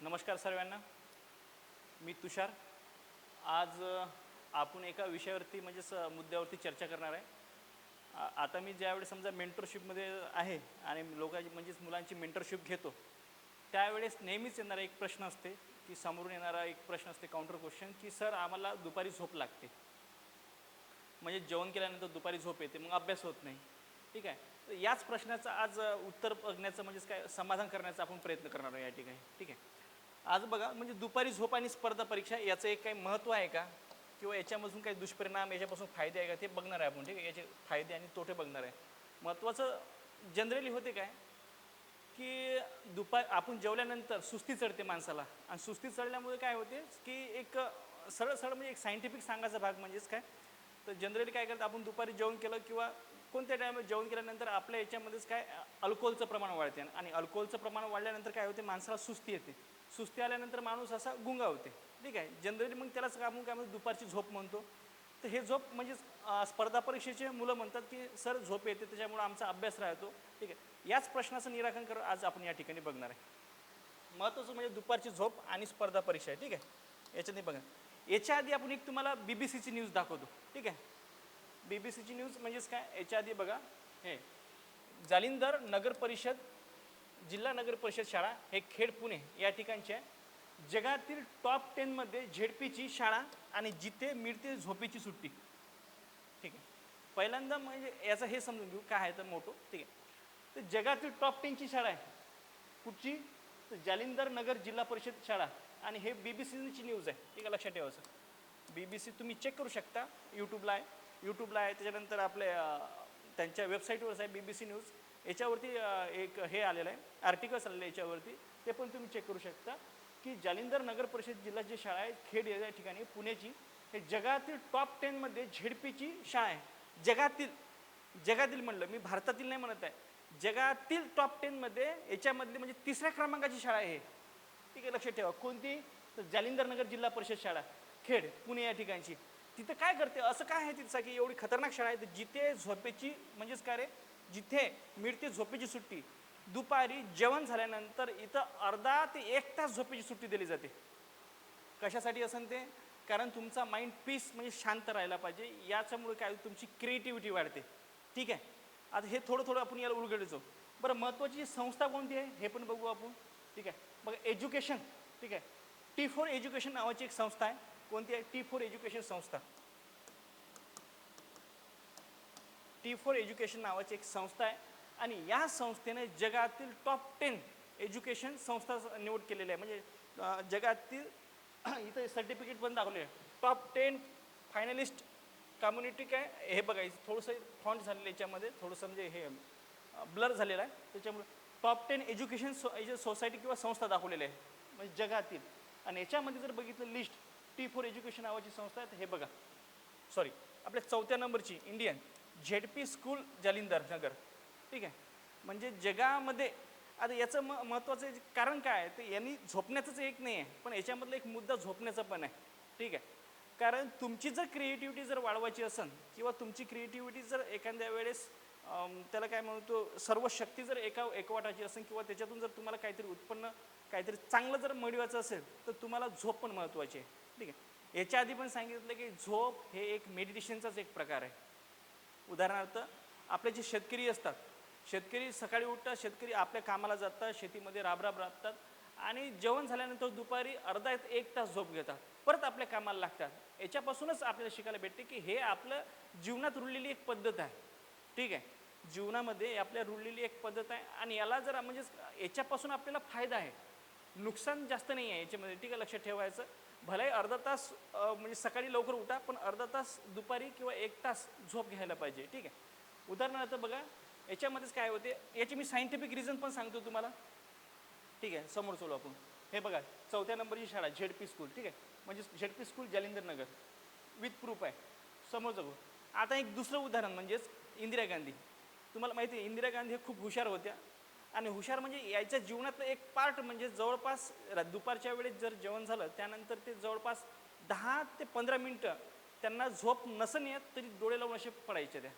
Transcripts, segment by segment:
नमस्कार सर्वांना. मी तुषार. आज आपण एका विषयावरती म्हणजेच अ, मुद्द्यावरती चर्चा करणार आहे. आता मी ज्यावेळेस समजा मेंटरशिपमध्ये आहे आणि लोकांची म्हणजेच मुलांची मेंटरशिप घेतो त्यावेळेस नेहमीच येणारा एक प्रश्न असते की समोरून येणारा एक प्रश्न असते काउंटर क्वेश्चन की सर आम्हाला दुपारी झोप लागते. म्हणजे जेवण केल्यानंतर दुपारी झोप येते मग अभ्यास होत नाही. ठीक आहे? तर याच प्रश्नाचं आज उत्तर बघण्याचं म्हणजेच काय समाधान करण्याचा आपण प्रयत्न करणार आहोत या ठिकाणी. ठीक आहे? आज बघा म्हणजे दुपारी झोप आणि स्पर्धा परीक्षा याचं एक काही महत्त्व आहे का? किंवा याच्यामधून काही दुष्परिणाम याच्यापासून फायदे आहे का? ते बघणार आहे आपण ठीक आहे? याचे फायदे आणि तोटे बघणार आहे. महत्त्वाचं जनरली होते काय? की दुपार आपण जेवल्यानंतर सुस्ती चढते माणसाला. आणि सुस्ती चढल्यामुळे काय होते? की एक सरळ सरळ म्हणजे एक सायंटिफिक सांगायचा भाग म्हणजेच काय? तर जनरली काय करतं आपण दुपारी जेवण केलं किंवा कोणत्या टायमात जेवण केल्यानंतर आपल्या याच्यामध्येच काय? अल्कोहोलचं प्रमाण वाढते. आणि अल्कोहोलचं प्रमाण वाढल्यानंतर काय होते? माणसाला सुस्ती येते. सुस्ती आल्यानंतर माणूस असा गुंगा होते. ठीक आहे? जनरली मग त्यालाच आपण काय म्हणतो दुपारची झोप म्हणतो. तर हे झोप म्हणजे स्पर्धा परीक्षेचे मुलं म्हणतात की सर झोप येते त्याच्यामुळे आमचा अभ्यास राहतो. ठीक आहे? याच प्रश्नाचं निराकरण कर आज आपण या ठिकाणी बघणार आहे. महत्त्वाचं म्हणजे दुपारची झोप आणि स्पर्धा परीक्षा आहे. ठीक आहे? याच्यात नाही बघा. याच्या आधी आपण एक तुम्हाला बी बी सीची न्यूज दाखवतो. ठीक आहे? बी बी सीची न्यूज म्हणजेच काय? याच्या आधी बघा. हे. जालिंदर नगर परिषद जिल्हा नगर परिषद शाळा हे खेड पुणे या ठिकाणची आहे. जगातील टॉप टेनमध्ये झेडपीची शाळा आणि जिथे मिळते झोपेची सुट्टी. ठीक आहे. पहिल्यांदा म्हणजे याचं हे समजून घेऊ काय आहे तर मोठं. ठीक आहे. तर जगातील टॉप टेनची शाळा आहे. कुठची? तर जालिंदर नगर जिल्हा परिषद शाळा. आणि हे बी बी सीची न्यूज आहे. ठीक आहे लक्षात ठेवायचं बी बी सी तुम्ही चेक करू शकता. यूट्यूबला आहे. यूट्यूबला आहे. त्याच्यानंतर आपल्या त्यांच्या वेबसाईटवरच आहे बी बी सी न्यूज याच्यावरती एक हे आलेलं आहे आर्टिकल्स आलेलं आहे याच्यावरती. ते पण तुम्ही चेक करू शकता की जालिंदर नगर परिषद जिल्हा जी शाळा आहे खेड या ठिकाणी पुण्याची हे जगातील टॉप टेनमध्ये झेडपीची शाळा आहे. जगातील जगातील म्हणलं मी भारतातील नाही म्हणत आहे. जगातील टॉप टेनमध्ये याच्यामधली म्हणजे तिसऱ्या क्रमांकाची शाळा आहे ठीक आहे लक्षात ठेवा. कोणती? तर जालिंदर नगर जिल्हा परिषद शाळा खेड पुणे या ठिकाणची. तिथं काय करते? असं काय आहे तिथं? की एवढी खतरनाक शाळा आहे जिथे झोपेची म्हणजेच काय रे? जिथे मिळते झोपेची सुट्टी दुपारी जेवण झाल्यानंतर इथं अर्धा ते एक तास झोपेची सुट्टी दिली जाते. कशासाठी असं ते कारण तुमचा माइंड पीस म्हणजे शांत राहायला पाहिजे. याच्यामुळे काय तुमची क्रिएटिव्हिटी वाढते. ठीक आहे? आता हे थोडं थोडं आपण याला उलगडायचो बरं महत्त्वाची जी संस्था कोणती आहे? हे पण बघू आपण. ठीक आहे? बघा एज्युकेशन ठीक आहे? टी फोर एज्युकेशन नावाची एक संस्था आहे. कोणती आहे? टी फोर एज्युकेशन संस्था. टी फोर एज्युकेशन नावाची एक संस्था आहे. आणि या संस्थेने जगातील टॉप टेन एज्युकेशन संस्था निवड केलेली आहे. म्हणजे जगातील इथं सर्टिफिकेट पण दाखवले आहे. टॉप टेन फायनलिस्ट कम्युनिटी काय हे बघायचं थोडंसं फॉन्ट झालेलं आहे याच्यामध्ये. थोडंसं म्हणजे हे ब्लर झालेलं आहे. त्याच्यामुळे top ten education so society किंवा संस्था दाखवलेल्या आहे म्हणजे जगातील. आणि याच्यामध्ये जर बघितलं लिस्ट टी फोर एज्युकेशन नावाची संस्था आहे तर हे बघा. सॉरी आपल्या चौथ्या नंबरची Indian Z P school Jalindar Nagar. ठीक आहे? म्हणजे जगामध्ये आता याचं म महत्त्वाचं कारण काय आहे तर यांनी झोपण्याचंच एक नाही आहे पण याच्यामधला एक मुद्दा झोपण्याचा पण आहे. ठीक आहे? कारण तुमची जर क्रिएटिव्हिटी जर वाढवायची असेल किंवा तुमची क्रिएटिव्हिटी जर एखाद्या वेळेस त्याला काय म्हणतो सर्व शक्ती जर एका एकवाटाची असेल किंवा त्याच्यातून जर तुम्हाला काहीतरी उत्पन्न काहीतरी चांगलं जर मिळवायचं असेल तर तुम्हाला झोप पण महत्त्वाची आहे. ठीक आहे? याच्या आधी पण सांगितलं की झोप हे एक मेडिटेशनचाच एक प्रकार आहे. उदाहरणार्थ आपले जे शेतकरी असतात शेतकरी सकाळी उठतात शेतकरी आपल्या कामाला जातात शेतीमध्ये राबराब राबतात आणि जेवण झाल्यानंतर दुपारी अर्धा एक तास झोप घेतात परत आपल्या कामाला लागतात. याच्यापासूनच आपल्याला शिकायला भेटते की हे आपलं जीवनात रुळलेली एक पद्धत आहे. ठीक आहे? जीवनामध्ये आपल्या रुळलेली एक पद्धत आहे आणि याला जर म्हणजे याच्यापासून आपल्याला फायदा आहे. नुकसान जास्त नाही आहे याच्यामध्ये. ठीक आहे? लक्षात ठेवायचं. भलाही अर्धा तास म्हणजे सकाळी लवकर उठा पण अर्धा तास दुपारी किंवा एक तास झोप घ्यायला पाहिजे ठीक आहे? उदाहरणार्थ बघा याच्यामध्येच काय होते याची मी सायंटिफिक रिझन पण सांगतो तुम्हाला. ठीक आहे समोर चलो आपण. हे बघा चौथ्या नंबरची शाळा झेड पी स्कूल ठीक आहे? म्हणजे Z P school Jalindarnagar with proof आहे. समोर जगू. आता एक दुसरं उदाहरण म्हणजेच इंदिरा गांधी. तुम्हाला माहिती आहे इंदिरा गांधी हे खूप हुशार होत्या. आणि हुशार म्हणजे याच्या जीवनातलं एक पार्ट म्हणजे जवळपास दुपारच्या वेळेस जर जेवण झालं त्यानंतर ते जवळपास दहा ते पंधरा मिनटं त्यांना झोप नसन येत तरी डोळे लावून असे पडायचे त्या.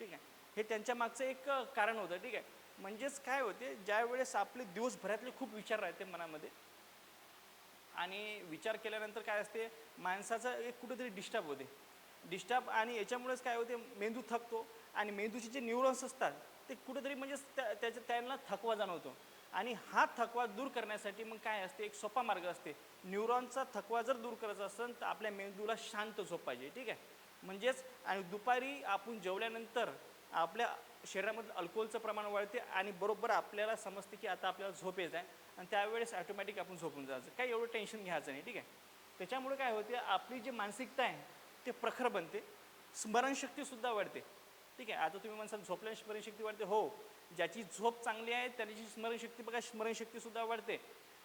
ठीक आहे? हे त्यांच्या मागचं एक कारण होतं. ठीक आहे? म्हणजेच काय होते ज्या वेळेस आपले दिवसभरातले खूप विचार राहते मनामध्ये आणि विचार केल्यानंतर काय असते माणसाचं एक कुठेतरी डिस्टर्ब होते. डिस्टर्ब आणि याच्यामुळेच काय होते मेंदू थकतो आणि मेंदूचे जे न्यूरॉन्स असतात ते कुठेतरी म्हणजे त्या त्याच्या त्यांना थकवा जाणवतो. आणि हा थकवा दूर करण्यासाठी मग काय असते? एक सोपा मार्ग असते. न्यूरॉनचा थकवा जर दूर करायचा असेल तर आपल्या मेंदूला शांत झोप पाहिजे ठीक आहे? म्हणजेच आणि दुपारी आपण जेवल्यानंतर आपल्या शरीरामधलं अल्कोहोलचं प्रमाण वाढते आणि बरोबर आपल्याला समजते की आता आपल्याला झोप येत आहे. आणि त्यावेळेस ॲटोमॅटिक आपण झोपून जायचं. काही एवढं टेन्शन घ्यायचं नाही ठीक आहे? त्याच्यामुळे काय होते? आपली जी मानसिकता आहे ते प्रखर बनते. स्मरणशक्तीसुद्धा वाढते. ठीक आहे. आता तुम्ही म्हणसाल झोपल्याने स्मरणशक्ती वाढते. हो ज्याची झोप चांगली आहे त्याची स्मरणशक्ती बघा स्मरणशक्तीसुद्धा वाढते.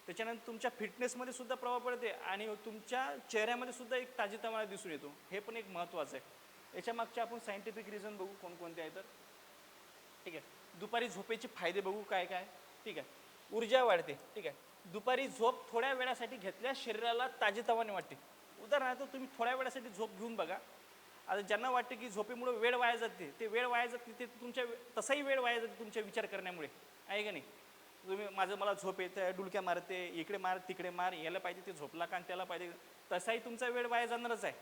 त्याच्यानंतर तुमच्या फिटनेसमध्ये सुद्धा प्रभाव पडते आणि तुमच्या चेहऱ्यामध्ये सुद्धा एक ताजेतवाना दिसून येतो. हे पण एक महत्त्वाचं आहे. याच्या मागचे आपण सायंटिफिक रिझन बघू कोणकोणते आहे तर. ठीक आहे. दुपारी झोपेचे फायदे बघू काय काय. ठीक आहे. ऊर्जा वाढते. ठीक आहे. दुपारी झोप थोड्या वेळासाठी घेतल्यास शरीराला ताजेतवाने वाटते. उदाहरणार्थ तुम्ही थोड्या वेळासाठी झोप घेऊन बघा. आता ज्यांना वाटतं की झोपेमुळे वेळ वाया जाते ते वेळ वाया जाते ते तुमच्या तसाही वेळ वाया जाते तुमच्या विचार करण्यामुळे आहे का नाही तुम्ही माझं मला झोप येतं डुलक्या मारते इकडे मार तिकडे मार याला पाहिजे ते झोपला का आणि त्याला पाहिजे तसाही तुमचा वेळ वाया जाणारच आहे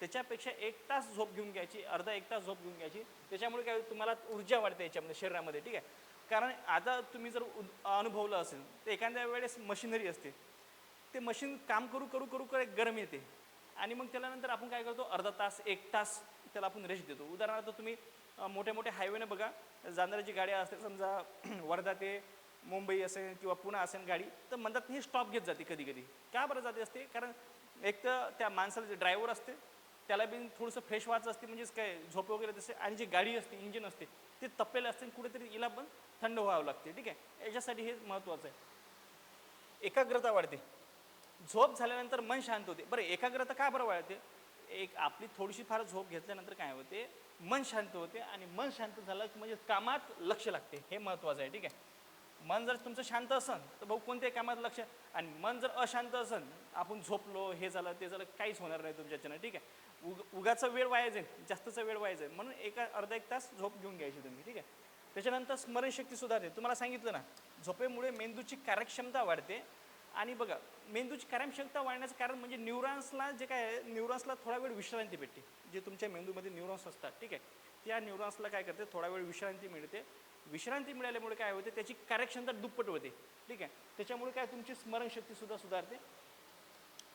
त्याच्यापेक्षा एक तास झोप घेऊन घ्यायची अर्धा एक तास झोप घेऊन घ्यायची त्याच्यामुळे काय तुम्हाला ऊर्जा वाढते याच्यामध्ये शरीरामध्ये ठीक आहे कारण आता तुम्ही जर उ- अनुभवलं असेल तर एखाद्या वेळेस मशिनरी असते ते मशीन काम करू करू करू करू गरम येते आणि मग त्याच्यानंतर आपण काय करतो? अर्धा तास एक तास त्याला आपण रेस्ट देतो. उदाहरणार्थ तुम्ही मोठे मोठ्या मोठ्या हायवेने बघा जाणाऱ्याची गाड्या असते समजा वर्धा ते मुंबई असेल किंवा पुणे असेल गाडी तर म्हणतात ही स्टॉप घेत जाते कधी कधी का बरं जाते असते? कारण एक तर त्या माणसाला जे ड्रायव्हर असते त्याला बी थोडंसं फ्रेश व्हायचं असते म्हणजेच काय झोप वगैरे तसे आणि जी गाडी असते इंजिन असते ते तप्पेलं असते आणि कुठेतरी हिला पण थंड व्हावं लागते ठीक आहे? याच्यासाठी हे महत्त्वाचं आहे. एकाग्रता वाढते. झोप झाल्यानंतर मन शांत होते. बरं एकाग्रता का बरं वाढते? एक आपली थोडीशी फार झोप घेतल्यानंतर काय होते? मन शांत होते आणि मन शांत झालं की म्हणजे कामात लक्ष लागते. हे महत्त्वाचं आहे ठीक आहे? मन जर तुमचं शांत असेल तर भाऊ कोणत्याही कामात लक्ष. आणि मन जर अशांत असेल आपण झोपलो हे झालं ते झालं काहीच होणार नाही तुमच्याच्यानं ठीक आहे? उग उगाचा वेळ वाया जाईल जास्तचा वेळ वाया जाईल. म्हणून एका अर्धा एक तास झोप घेऊन घ्यायची तुम्ही ठीक आहे? त्याच्यानंतर स्मरणशक्ती सुधारते. तुम्हाला सांगितलं ना झोपेमुळे मेंदूची कार्यक्षमता वाढते. आणि बघा मेंदूची कार्यक्षमता वाढण्याचं कारण म्हणजे न्यूरॉन्सला जे काय न्यूरॉन्सला थोडा वेळ विश्रांती भेटते. जे तुमच्या मेंदूमध्ये न्यूरॉन्स असतात ठीक आहे? त्या न्यूरॉन्सला काय करते? थोडा वेळ विश्रांती मिळते. विश्रांती मिळाल्यामुळे काय होते? त्याची कार्यक्षमता दुप्पट होते ठीक आहे? त्याच्यामुळे काय? तुमची स्मरणशक्ती सुद्धा सुधारते.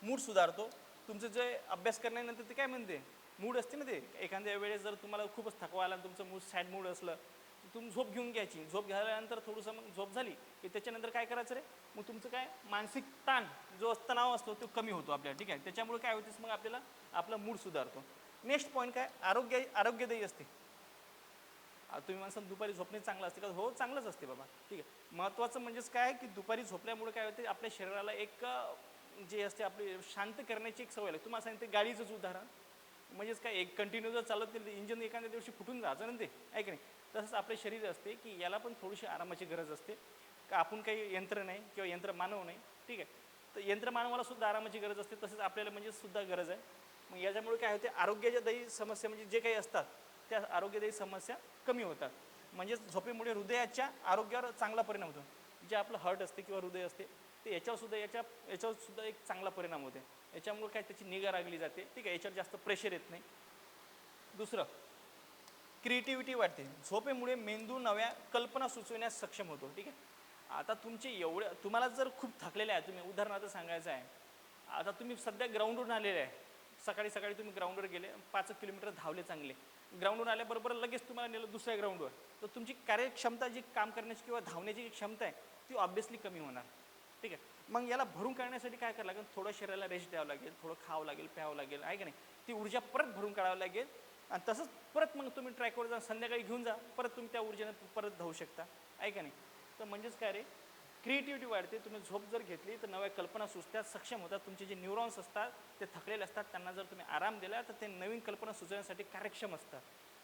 मूड सुधारतो. तुमचं जे अभ्यास करण्यानंतर ते काय म्हणते? मूड असते ना ते. एखाद्या वेळेस जर तुम्हाला खूपच थकवा आला तुमचं मूड सॅड मूड असलं तुम्ही झोप घेऊन घ्यायची. झोप घ्यायल्यानंतर थोडंसं मग झोप झाली की त्याच्यानंतर काय करायचं रे? मग तुमचं काय? मानसिक ताण जो तणाव असतो तो कमी होतो आपल्याला ठीक आहे? त्याच्यामुळे काय होतेस मग आपल्याला आपला मूड सुधारतो. नेक्स्ट पॉईंट काय? आरोग्य आरोग्यदायी असते. तुम्ही माणसाला दुपारी झोपणे चांगलं असते का? हो चांगलंच असते बाबा ठीक आहे. महत्त्वाचं म्हणजेच काय की दुपारी झोपल्यामुळे काय होते? आपल्या शरीराला एक जे असते आपली शांत करण्याची एक सवय लागते. तुम्हाला सांगते गाडीचंच उदाहरण. म्हणजेच काय? एक कंटिन्यू जर चालत नाही इंजिन एखाद्या दिवशी फुटून जायचं ना ते? आहे की नाही? तसंच आपले शरीर असते की याला पण थोडीशी आरामाची गरज असते. का आपण काही यंत्र नाही किंवा यंत्र मानव नाही ठीक आहे. तर यंत्रमानवाला सुद्धा आरामाची गरज असते तसंच आपल्याला म्हणजे सुद्धा गरज आहे. मग याच्यामुळे काय होते आरोग्याच्या दही समस्या म्हणजे जे काही असतात त्या आरोग्यदायी समस्या कमी होतात. म्हणजेच झोपेमुळे हृदयाच्या आरोग्यावर चांगला परिणाम होतो. जे आपलं हार्ट असते किंवा हृदय असते ते याच्यावर सुद्धा याच्या याच्यावर सुद्धा एक चांगला परिणाम होते. याच्यामुळे काय त्याची निगा राखली जाते. ठीक आहे याच्यावर जास्त प्रेशर येत नाही. दुसरं क्रिएटिव्हिटी वाढते. झोपेमुळे मेंदू नव्या कल्पना सुचविण्यास सक्षम होतो. ठीक आहे? आता तुमचे एवढे तुम्हाला जर खूप थकलेले आहे तुम्ही उदाहरणार्थ सांगायचं आहे. आता तुम्ही सध्या ग्राउंडवरून आलेले आहे. सकाळी सकाळी तुम्ही ग्राउंडवर गेले पाच एक किलोमीटर धावले चांगले. ग्राउंडवरून आल्याबरोबर लगेच तुम्हाला नेलं दुसऱ्या ग्राउंडवर तर तुमची कार्यक्षमता जी काम करण्याची किंवा धावण्याची जी क्षमता आहे ती ऑब्वियसली कमी होणार. ठीक आहे? मग याला भरून काढण्यासाठी काय करावं लागेल? थोडं शरीराला रेस्ट द्यावं लागेल थोडं खावं लागेल प्यावं लागेल आहे का नाही? ती ऊर्जा परत भरून काढावं लागेल. आणि तसंच परत मग तुम्ही ट्रॅकवर जा संध्याकाळी घेऊन जा परत तुम्ही त्या ऊर्जेनं परत धावू शकता. आहे का नाही? तर म्हणजेच काय रे? क्रिएटिव्हिटी वाढते. तुम्ही झोप जर घेतली तर नव्या कल्पना सुचतात सक्षम होतात. तुमचे जे न्यूरॉन्स असतात ते थकलेले असतात. त्यांना जर तुम्ही आराम दिला तर ते नवीन कल्पना सुचवण्यासाठी कार्यक्षम असतात.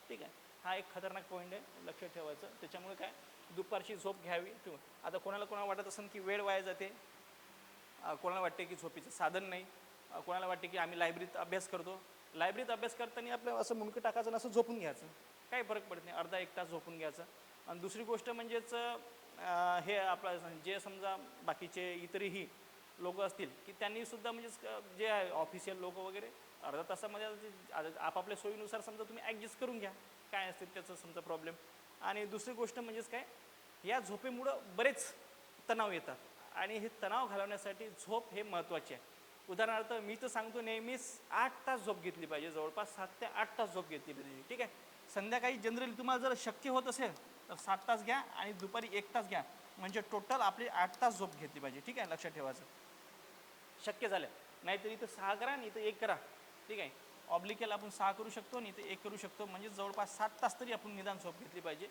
ठीक आहे? हा एक खतरनाक पॉईंट आहे. लक्षात ठेवायचं. त्याच्यामुळे काय? दुपारची झोप घ्यावी. ठेवू आता कोणाला कोणाला वाटत असेल की वेळ वाया जाते? कोणाला वाटते की झोपीचं साधन नाही? कोणाला वाटते की आम्ही लायब्ररीत अभ्यास करतो? लायब्ररीत अभ्यास करताना आपलं असं मुंडकं टाकायचं आणि असं झोपून घ्यायचं. काही फरक पडत नाही. अर्धा एक तास झोपून घ्यायचं. आणि दुसरी गोष्ट म्हणजेच हे आपलं जे समजा बाकीचे इतरही लोक असतील की त्यांनी सुद्धा जे आहे ऑफिशियल लोक वगैरे अर्धा तासामध्ये आपापल्या सोयीनुसार समजा तुम्ही ॲडजस्ट करून घ्या. काय असतील त्याचं समजा प्रॉब्लेम आणि दुसरी गोष्ट म्हणजेच काय या झोपेमुळं बरेच तणाव येतात. आणि हे तणाव घालवण्यासाठी झोप हे महत्त्वाचे आहे. उदाहरणार्थ मी तर सांगतो नेहमीच आठ तास झोप घेतली पाहिजे. जवळपास सात ते आठ तास झोप घेतली पाहिजे. ठीक आहे? संध्याकाळी जनरली तुम्हाला जर शक्य होत असेल तर सात तास घ्या आणि दुपारी एक तास घ्या. म्हणजे टोटल आपली आठ तास झोप घेतली पाहिजे. ठीक आहे? लक्षात ठेवायचं. शक्य झालं. नाहीतर इथं सहा करा आणि इथं एक करा. ठीक आहे? ऑब्लिकेल आपण सहा करू शकतो आणि इथं एक करू शकतो. म्हणजे जवळपास सात तास तरी आपण निदान झोप घेतली पाहिजे.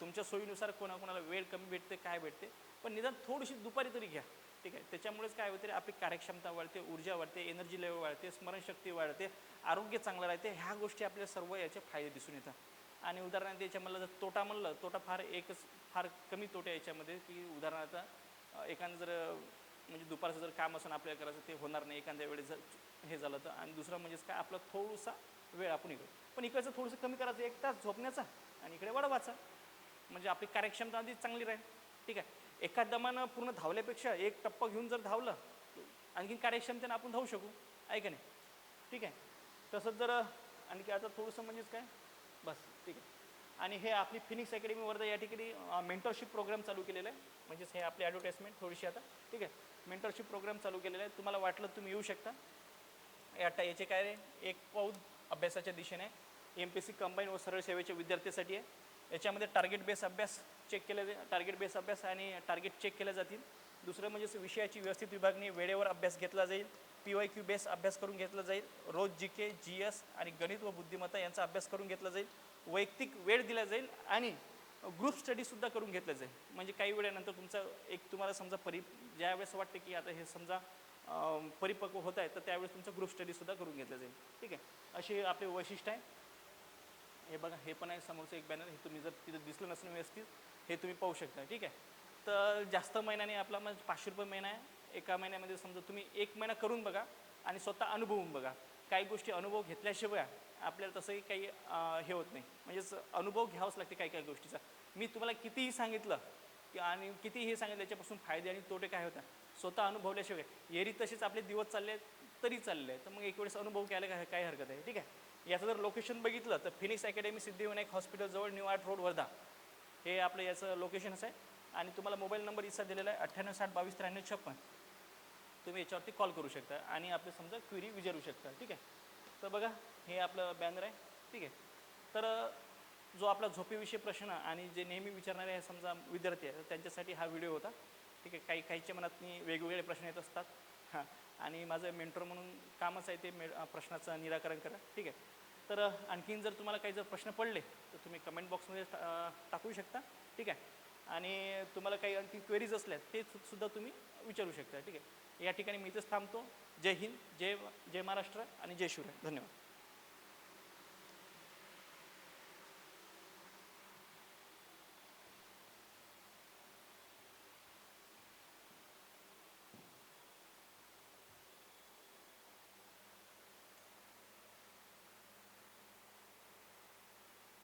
तुमच्या सोयीनुसार कोणाकोणाला वेळ कमी भेटते काय भेटते. पण निदान थोडीशी दुपारी तरी घ्या. ठीक आहे. त्याच्यामुळेच काय होते आपली कार्यक्षमता वाढते ऊर्जा वाढते एनर्जी लेवल वाढते स्मरणशक्ती वाढते आरोग्य चांगलं राहते. ह्या गोष्टी आपल्या सर्व याचे फायदे दिसून येतात. आणि उदाहरणार्थ याच्यामधलं जर तोटा म्हणलं तोटा फार एकच फार कमी तोटे याच्यामध्ये की उदाहरणार्थ एखादं जर म्हणजे दुपारचं जर काम असून आपल्याला करायचं ते होणार नाही. एखाद्या वेळेस जर हे झालं तर. आणि दुसरं म्हणजेच काय आपला थोडासा वेळ आपण इकडे पण इकडचं थोडंसं कमी करायचं एक तास झोपण्याचा आणि इकडे वाढवायचा म्हणजे आपली कार्यक्षमता आधी चांगली राहील. ठीक आहे. एका दमानं पूर्ण धावल्यापेक्षा एक टप्पा घेऊन जर धावलं आणखीन कार्यक्षमतेनं आपण धावू शकू. आहे का नाही? ठीक आहे. तसंच जर आणखी आता थोडंसं म्हणजेच काय? बस ठीक आहे. आणि हे आपली फिनिक्स अकॅडमी वर्धा या ठिकाणी मेंटरशिप प्रोग्राम चालू केलेला आहे. म्हणजेच हे आपली ॲडव्हर्टाईजमेंट थोडीशी आता ठीक आहे. मेंटरशिप प्रोग्राम चालू केलेला आहे. तुम्हाला वाटलं तुम्ही येऊ शकता. आता याचे काय एक पाऊल अभ्यासाच्या दिशेने. एम पी सी कंबाईन व सरळ सेवेच्या विद्यार्थ्यासाठी आहे. याच्यामध्ये टार्गेट बेस अभ्यास चेक केले टार्गेट बेस अभ्यास आणि टार्गेट चेक केले जातील. दुसरं म्हणजे विषयाची व्यवस्थित विभागणी वेळेवर अभ्यास घेतला जाईल. पी वाय क्यू बेस अभ्यास करून घेतला जाईल. रोज जी के जी एस आणि गणित व बुद्धिमत्ता यांचा अभ्यास करून घेतला जाईल. वैयक्तिक वेळ दिला जाईल आणि ग्रुप स्टडीसुद्धा करून घेतलं जाईल. म्हणजे काही वेळानंतर तुमचा एक तुम्हाला समजा परि ज्यावेळेस वाटते की आता हे समजा परिपक्व होत आहे तर त्यावेळेस तुमचा ग्रुप स्टडीसुद्धा करून घेतलं जाईल. ठीक आहे? असे आपले वैशिष्ट्य आहे. हे बघा हे पण आहे समोरचं एक बॅनर हे तुम्ही जर तिथं दिसलं नसेल व्यवस्थित हे तुम्ही पाहू शकता ठीक आहे? तर जास्त महिन्याने आपला म्हणजे पाचशे रुपये महिना आहे. एका महिन्यामध्ये समजा तुम्ही एक महिना करून बघा आणि स्वतः अनुभवून बघा. काही गोष्टी अनुभव घेतल्याशिवाय आपल्याला तसंही काही हे होत नाही. म्हणजेच अनुभव घ्यावाच लागते काही काही गोष्टीचा. मी तुम्हाला कितीही सांगितलं की आणि कितीही सांगितलं याच्यापासून फायदे आणि तोटे काय होतात? स्वतः अनुभवल्याशिवाय. येरी तसेच आपले दिवस चालले तरी चालले तर मग एक वेळेस अनुभव घ्यायला काय काय हरकत आहे ठीक आहे? याचं जर लोकेशन बघितलं तर फिनिक्स अकॅडमी सिद्धिविनायक हॉस्पिटलजवळ न्यू आर्ट रोड वर्धा हे आपलं याचं लोकेशन असं आहे. आणि तुम्हाला मोबाईल नंबर इथचा दिलेला आहे अठ्ठ्याण्णव साठ बावीस त्र्याण्णव छप्पन. तुम्ही याच्यावरती कॉल करू शकता. आणि आपलं समजा क्विरी विचारू शकता. ठीक आहे? तर बघा हे आपलं बॅनर आहे. ठीक आहे? तर जो आपला झोपेविषयी प्रश्न आणि जे नेहमी विचारणारे आहे समजा विद्यार्थी आहे त्यांच्यासाठी हा व्हिडिओ होता. ठीक आहे? काही काहीच्या मनात वेगवेगळे प्रश्न येत असतात. हां. आणि माझं मेंटर म्हणून कामच आहे ते मे प्रश्नाचं निराकरण करा ठीक आहे. तर आणखीन जर तुम्हाला काही जर प्रश्न पडले तर तुम्ही कमेंट बॉक्समध्ये टा- टाकू शकता. ठीक आहे. आणि तुम्हाला काही आणखी क्वेरीज असल्या ते सुद्धा तुम्ही विचारू शकता. ठीक आहे. या ठिकाणी मी इथंच थांबतो. जय हिंद जय जय महाराष्ट्र आणि जय शिवराय. धन्यवाद.